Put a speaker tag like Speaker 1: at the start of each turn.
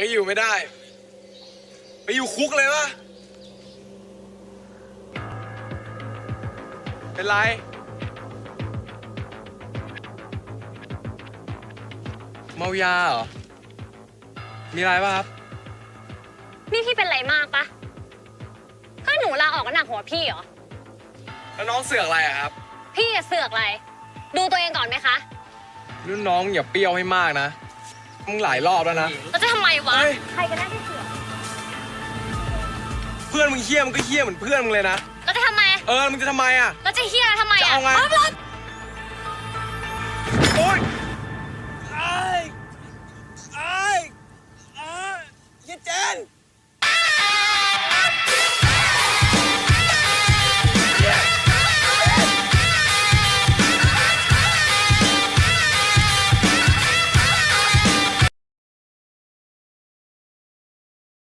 Speaker 1: ไปอยู่ไม่ได้ ไปอยู่คุกเลยวะเป็นไร เมายาเหรอ มีอะไรป่ะครับ
Speaker 2: นี่พี่เป็นไรมากปะถ้าหนูลาออกก็หนักหัวพี่เหรอ
Speaker 1: แล้วน้องเสือกอะไรอะครับ
Speaker 2: พี่จะเสือกอะไร ดูตัวเองก่อนไหมคะ
Speaker 1: รุ่นน้องอย่าเปรี้ยวให้มากนะมึง หลายรอบแล้วนะ
Speaker 2: แล้วจะทำไมวะ
Speaker 1: เฮ้ย
Speaker 2: ใครกันแน่ที่เสือก
Speaker 1: เพื่อนมึงเฮี้ยมึงก็เฮี้ยเหมือนเพื่อนมึงเลยนะ
Speaker 2: แล้วจะทำไม
Speaker 1: เออ มึงจะทำไมอะ
Speaker 2: แล้วจะเฮียทำไม
Speaker 1: จะ
Speaker 2: อะ
Speaker 1: เอาไง
Speaker 2: ป๊บรถ
Speaker 1: โอ๊ยไอ้ไอ้ไอ้ยเจน